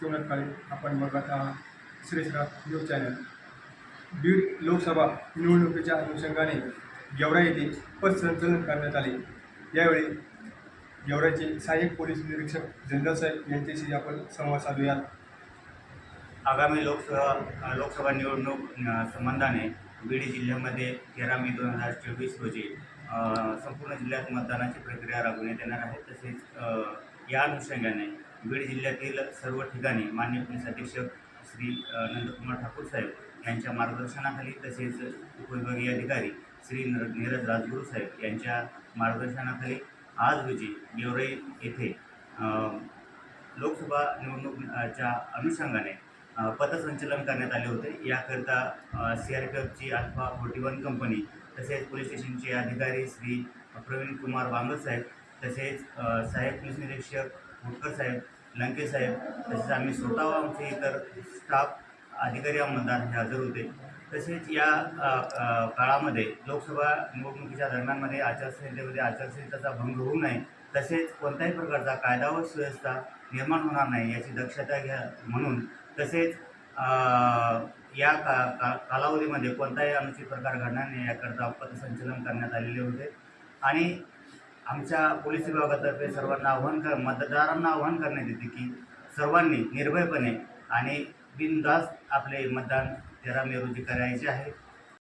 शिवनाथ काळे आपण बघत आहात श्रीश्रा न्यूज चॅनल. बीड लोकसभा निवडणुकीच्या अनुषंगाने गेवरा येथे पथसंचलन करण्यात आले. यावेळी गेवराचे सहाय्यक पोलीस निरीक्षक जनरल साहेब यांच्याशी आपण संवाद साधूयात. आगामी लोकसभा लोकसभा निवडणूक संबंधाने बीड जिल्ह्यामध्ये तेरा मे दोन हजार चोवीस रोजी संपूर्ण जिल्ह्यात मतदानाची प्रक्रिया राबवण्यात येणार आहे. तसेच या अनुषंगाने बीड जिल्ह्यातील सर्व ठिकाणी मान्य पोलीस अधीक्षक श्री नंदकुमार ठाकूर साहेब यांच्या मार्गदर्शनाखाली तसेच उपविभागीय अधिकारी श्री नर नीरज राजगुरू साहेब यांच्या मार्गदर्शनाखाली आज रोजी गेवराई येथे लोकसभा निवडणुकीच्या अनुषंगाने पथसंचलन करण्यात आले होते. याकरिता सी आर पी एफची अल्फा फोर्टी वन कंपनी तसेच पोलीस स्टेशनचे अधिकारी श्री प्रवीण कुमार बांगर साहेब तसेच साहेब पोलीस निरीक्षक मुटकर साहेब लंके साहेब तसेच आम्ही स्वतः आमचे इतर स्टाफ अधिकारी अंमलदार हे हजर होते. तसेच या काळामध्ये लोकसभा निवडणुकीच्या दरम्यानमध्ये आचारसंहितेमध्ये आचारसंहितेचा भंग होऊ नये तसेच कोणत्याही प्रकारचा कायदा व सुव्यवस्था निर्माण होणार नाही याची दक्षता घ्या म्हणून तसेच या का का कालावधीमध्ये कोणताही अनुचित प्रकार घडणार नाही याकरता पथसंचलन करण्यात आलेले होते. आणि आमच्या पोलीस विभागातर्फे सर्वांना आव्हान कर मतदारांना आव्हान करण्यात येते की सर्वांनी निर्भयपणे आणि बिनधास्त आपले मतदान तेरा मे रोजी करायचे आहे.